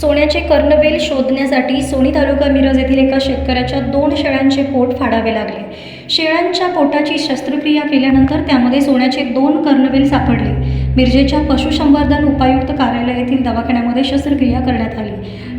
सोन्याचे कर्णवेल शोधण्यासाठी सोनी तालुका मिरज येथील एका शेतकऱ्याच्या दोन शेळ्यांचे पोट फाडावे लागले. शेळ्यांच्या पोटाची शस्त्रक्रिया केल्यानंतर त्यामध्ये सोन्याचे दोन कर्णवेल सापडले. मिरजेच्या पशुसंवर्धन उपायुक्त कार्यालय येथील दवाखान्यामध्ये शस्त्रक्रिया करण्यात आली.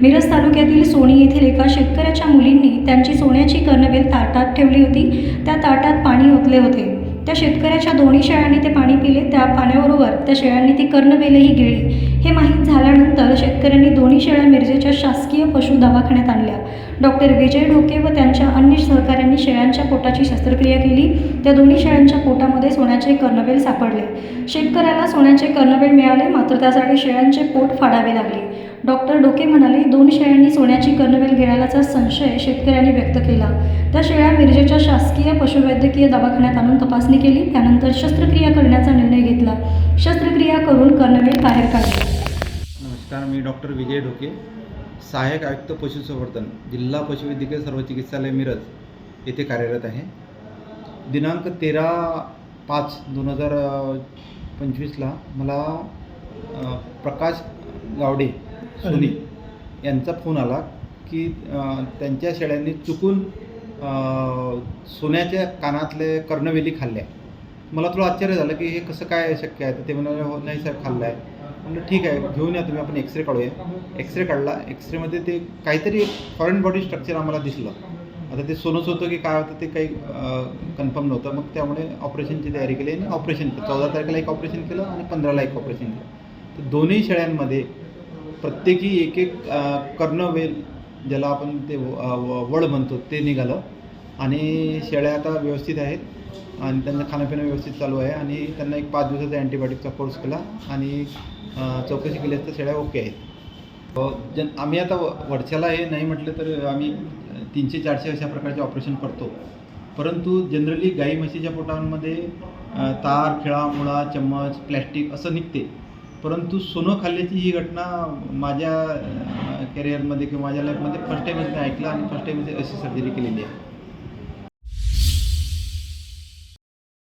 मिरज तालुक्यातील सोनी येथील एका शेतकऱ्याच्या मुलींनी त्यांची सोन्याची कर्णवेल ताटात ठेवली होती. त्या ताटात पाणी ओतले होते. त्या शेतकऱ्याच्या दोन्ही शेळ्यांनी ते पाणी पिले. त्या पाण्याबरोबर त्या शेळ्यांनी ती कर्णवेलही गिळली. हे माहीत झाल्यानंतर शेतकऱ्यांनी दोन्ही शेळ्या मिरजेच्या शासकीय पशु दवाखान्यात आणल्या. डॉक्टर विजय ढोके व त्यांच्या अन्य सहकाऱ्यांनी शेळ्यांच्या पोटाची शस्त्रक्रिया केली. त्या दोन्ही शेळ्यांच्या पोटामध्ये सोन्याचे कर्णवेल सापडले. शेतकऱ्याला सोन्याचे कर्णवेल मिळाले मात्र त्यासाठी शेळ्यांचे पोट फाडावे लागले. डॉक्टर डोके म्हणाले दोन शेळ्यांनी सोन्याची कर्णवेल गिळाल्याचा संशय शेतकऱ्यांनी व्यक्त केला. त्या शेळ्या मिरजेच्या शासकीय पशुवैद्यकीय दवाखान्यात आणून तपासणी केली. त्यानंतर शस्त्रक्रिया करण्याचा निर्णय घेतला. शस्त्रक्रिया करून कर्णवेल बाहेर काढले. नमस्कार मी डॉक्टर विजय ढोके सहाय्यक आयुक्त पशुसंवर्धन जिल्हा पशुवैद्यकीय सर्व चिकित्सालय मिरज येथे कार्यरत आहे. दिनांक तेरा पाच दोन हजार पंचवीसला मला प्रकाश गावडे सोनी यांचा फोन आला की त्यांच्या शेळ्यांनी चुकून सोन्याच्या कानातले कर्णवेली खाल्ल्या. मला थोडं आश्चर्य झालं की हे कसं काय शक्य आहे? तर ते म्हणाले हो नाही साहेब खाल्लं आहे म्हणलं ठीक आहे घेऊन या तुम्ही आपण एक्सरे काढूया. एक्सरे काढला. एक्सरेमध्ये ते काहीतरी फॉरेन बॉडी स्ट्रक्चर आम्हाला दिसलं. आता ते सोनंच होतं की काय होतं ते काही कन्फर्म नव्हतं. मग त्यामुळे ऑपरेशनची तयारी केली आणि ऑपरेशन केलं. चौदा तारखेला एक ऑपरेशन केलं आणि पंधराला एक ऑपरेशन केलं. तर दोन्ही शेळ्यांमध्ये प्रत्येकी एक एक कर्णवेल ज्याला आपण ते व- वड म्हणतो ते निघालं. आणि शेळ्या आता व्यवस्थित आहेत आणि त्यांचं खाणंपिणं व्यवस्थित चालू आहे. आणि त्यांना एक पाच दिवसाचा अँटीबायोटिकचा कोर्स केला. आणि चौकशी केली असता शेळ्या ओके आहेत. जन आम्ही आता व- वर्षाला हे नाही म्हटलं तर आम्ही तीनशे चारशे अशा प्रकारचे ऑपरेशन करतो. परंतु जनरली गाई म्हशीच्या पोटांमध्ये तार खिळा मुळा चम्मच प्लॅस्टिक असं निघते. परंतु सोनं खाल्ल्याची ही घटना माझ्या कॅरियरमध्ये किंवा माझ्या लाईफमध्ये फर्स्ट टाईमच मी ऐकलं आणि फर्स्ट टाईमच अशी सर्जरी केलेली आहे.